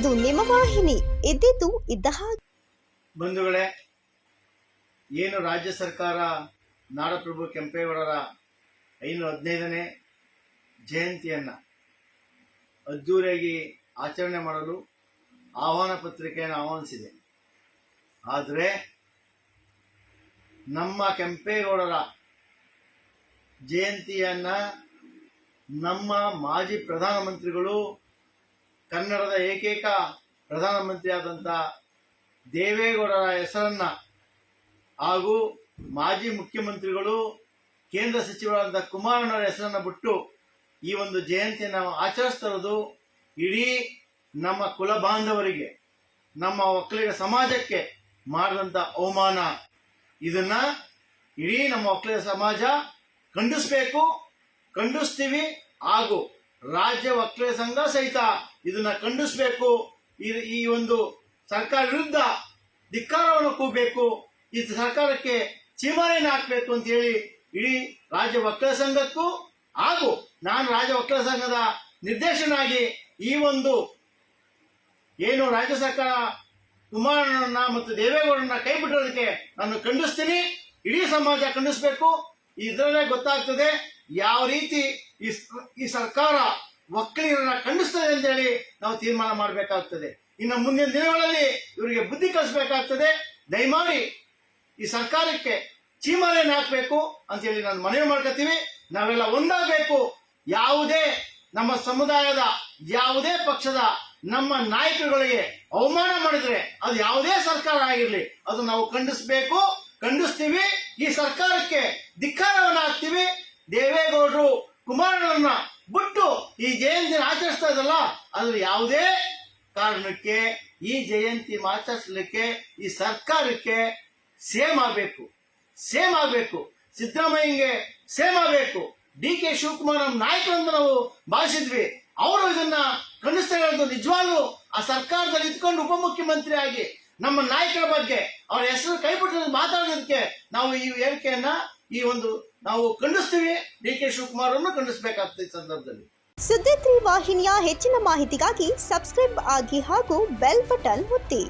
ನಿಮ್ಮ ವಾಹಿನಿ. ಇದ್ದಿದ್ದು ಇದ್ದ ಹಾಗೆ. ಬಂಧುಗಳೇ, ಏನು ರಾಜ್ಯ ಸರ್ಕಾರ ನಾಡಪ್ರಭು ಕೆಂಪೇಗೌಡರ ಐನೂರ ಹದಿನೈದನೇ ಜಯಂತಿಯನ್ನ ಅದ್ದೂರಿಯಾಗಿ ಆಚರಣೆ ಮಾಡಲು ಆಹ್ವಾನ ಪತ್ರಿಕೆಯನ್ನು ಆಹ್ವಾನಿಸಿದೆ. ಆದರೆ ನಮ್ಮ ಕೆಂಪೇಗೌಡರ ಜಯಂತಿಯನ್ನ ನಮ್ಮ ಮಾಜಿ ಪ್ರಧಾನಮಂತ್ರಿಗಳು ಕನ್ನಡದ ಏಕೈಕ ಪ್ರಧಾನಮಂತ್ರಿಯಾದಂಥ ದೇವೇಗೌಡರ ಹೆಸರನ್ನ ಹಾಗೂ ಮಾಜಿ ಮುಖ್ಯಮಂತ್ರಿಗಳು, ಕೇಂದ್ರ ಸಚಿವರಾದ ಕುಮಾರಣ್ಣವರ ಹೆಸರನ್ನ ಬಿಟ್ಟು ಈ ಒಂದು ಜಯಂತಿಯನ್ನು ಆಚರಿಸ್ತಾ ಇರೋದು ಇಡೀ ನಮ್ಮ ಕುಲ ಬಾಂಧವರಿಗೆ, ನಮ್ಮ ಒಕ್ಕಲಿಗ ಸಮಾಜಕ್ಕೆ ಮಾಡಿದಂಥ ಅವಮಾನ. ಇದನ್ನ ಇಡೀ ನಮ್ಮ ಒಕ್ಕಲಿಗ ಸಮಾಜ ಖಂಡಿಸ್ಬೇಕು, ಖಂಡಿಸ್ತೀವಿ ಹಾಗೂ ರಾಜ್ಯ ವಕೀಲ ಸಂಘ ಸಹಿತ ಇದನ್ನ ಖಂಡಿಸಬೇಕು. ಈ- ಒಂದು ಸರ್ಕಾರ ವಿರುದ್ಧ ಧಿಕ್ಕಾರವನ್ನು ಕೂಗಬೇಕು. ಈ ಸರ್ಕಾರಕ್ಕೆ ಚೀಮಾರಿಯನ್ನು ಹಾಕಬೇಕು ಅಂತ ಹೇಳಿ ಇಡೀ ರಾಜ್ಯ ವಕ್ರ ಸಂಘಕ್ಕೂ ಹಾಗೂ ನಾನು ರಾಜ್ಯ ವಕೀಲ ಸಂಘದ ನಿರ್ದೇಶನಾಗಿ ಈ ಒಂದು ಏನು ರಾಜ್ಯ ಸರ್ಕಾರ ಕುಮಾರಣ್ಣನ ಮತ್ತು ದೇವೇಗೌಡರನ್ನ ಕೈ ಬಿಟ್ಟಿರೋದಕ್ಕೆ ನಾನು ಖಂಡಿಸ್ತೀನಿ. ಇಡೀ ಸಮಾಜ ಖಂಡಿಸ್ಬೇಕು. ಇದರಲ್ಲೇ ಗೊತ್ತಾಗ್ತದೆ ಯಾವ ರೀತಿ ಈ ಸರ್ಕಾರ ಒಕ್ಕಲಿಗರನ್ನ ಖಂಡಿಸ್ತದೆ ಅಂತೇಳಿ ನಾವು ತೀರ್ಮಾನ ಮಾಡಬೇಕಾಗ್ತದೆ. ಇನ್ನು ಮುಂದಿನ ದಿನಗಳಲ್ಲಿ ಇವರಿಗೆ ಬುದ್ಧಿ ಕಲಿಸಬೇಕಾಗ್ತದೆ. ದಯಮಾಡಿ ಈ ಸರ್ಕಾರಕ್ಕೆ ಚೀಮಾಲೆಯನ್ನು ಹಾಕಬೇಕು ಅಂತೇಳಿ ನಾನು ಮನವಿ ಮಾಡ್ಕೊತೀವಿ. ನಾವೆಲ್ಲ ಒಂದಾಗಬೇಕು. ಯಾವುದೇ ನಮ್ಮ ಸಮುದಾಯದ, ಯಾವುದೇ ಪಕ್ಷದ ನಮ್ಮ ನಾಯಕರುಗಳಿಗೆ ಅವಮಾನ ಮಾಡಿದ್ರೆ ಅದು ಯಾವುದೇ ಸರ್ಕಾರ ಆಗಿರಲಿ, ಅದು ನಾವು ಖಂಡಿಸ್ಬೇಕು, ಖಂಡಿಸ್ತೀವಿ. ಈ ಸರ್ಕಾರಕ್ಕೆ ಧಿಕ್ಕಾರವನ್ನು ಹಾಕ್ತೀವಿ ದೇವೇಗೌಡರು ಕುಮಾರಣ್ಣನ ಬಿಟ್ಟು ಈ ಜಯಂತಿ ಆಚರಿಸ್ತಾ ಇದಲ್ಲ ಅದ್ರ ಯಾವುದೇ ಕಾರಣಕ್ಕೆ ಈ ಜಯಂತಿ ಆಚರಿಸಲಿಕ್ಕೆ ಈ ಸರ್ಕಾರಕ್ಕೆ ಸೇಮ್ ಆಗಬೇಕು. ಸೇಮ್ ಆಗಬೇಕು. ಸಿದ್ದರಾಮಯ್ಯಂಗೆ ಸೇಮ್ ಆಗಬೇಕು. ಡಿ ಕೆ ಶಿವಕುಮಾರ್ ನಮ್ಮ ನಾಯಕರು ಅಂತ ನಾವು ಭಾವಿಸಿದ್ವಿ. ಅವರು ಇದನ್ನ ಖಂಡಿಸ್ತಾ ಇರೋದು ನಿಜವಾಗ್ಲೂ ಆ ಸರ್ಕಾರದಲ್ಲಿ ಇದ್ಕೊಂಡು ಉಪಮುಖ್ಯಮಂತ್ರಿ ಆಗಿ ನಮ್ಮ ನಾಯಕರ ಬಗ್ಗೆ, ಅವರ ಹೆಸರು ಕೈಬಿಟ್ಟು ಮಾತಾಡೋದಕ್ಕೆ ನಾವು ಈ ಹೇಳಿಕೆಯನ್ನ ಈ ಒಂದು ನಾವು ಖಂಡಿಸ್ತೀವಿ. ಡಿ ಕೆ ಶಿವಕುಮಾರ್ ಅನ್ನು ಖಂಡಿಸಬೇಕಾಗ್ತದೆ ಸಂದರ್ಭದಲ್ಲಿ. ಸುದ್ದಿ ವಾಹಿನಿಯ ಹೆಚ್ಚಿನ ಮಾಹಿತಿಗಾಗಿ ಸಬ್ಸ್ಕ್ರೈಬ್ ಆಗಿ ಹಾಗೂ ಬೆಲ್ ಬಟನ್ ಒತ್ತಿ.